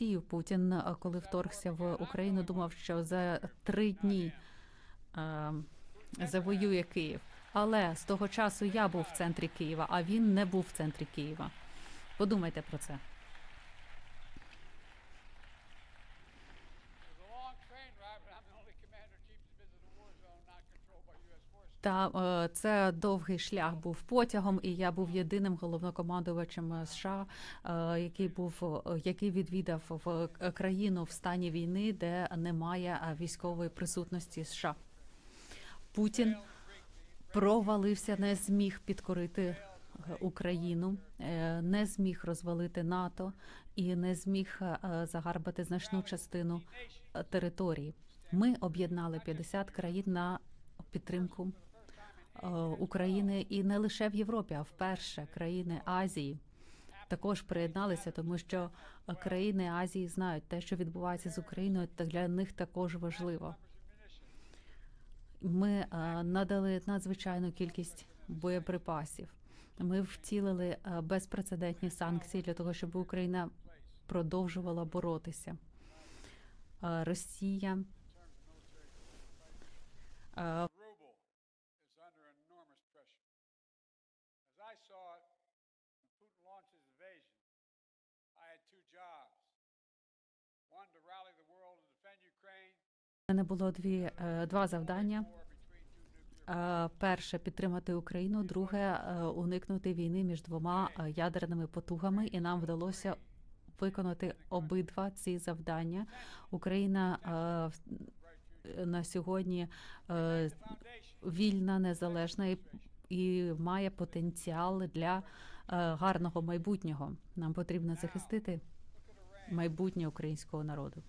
Росію. Путін, е, коли вторгся в Україну, думав, що за три дні е, завоює Київ. Але з того часу я був в центрі Києва, а він не був в центрі Києва. Подумайте про це. Та е, це довгий шлях був потягом, і я був єдиним головнокомандувачем США, е, який був е, який відвідав в країну в стані війни, де немає військової присутності США. Путін провалився, не зміг підкорити Україну, не зміг розвалити НАТО і не зміг загарбати значну частину території. Ми об'єднали 50 країн на підтримку України і не лише в Європі, а вперше країни Азії також приєдналися, тому що е, країни Азії знають те, що відбувається з Україною, та для них також важливо. Ми е, надали надзвичайну кількість боєприпасів. Ми втілили е, безпрецедентні санкції для того, щоб Україна продовжувала боротися. Е, Росія Мене було дві е, два завдання. Е, Перше підтримати Україну, друге е, уникнути війни між двома ядерними потугами, і нам вдалося виконати обидва ці завдання. Україна на сьогодні вільна, незалежна і, і має потенціал для гарного майбутнього. Нам потрібно захистити майбутнє українського народу.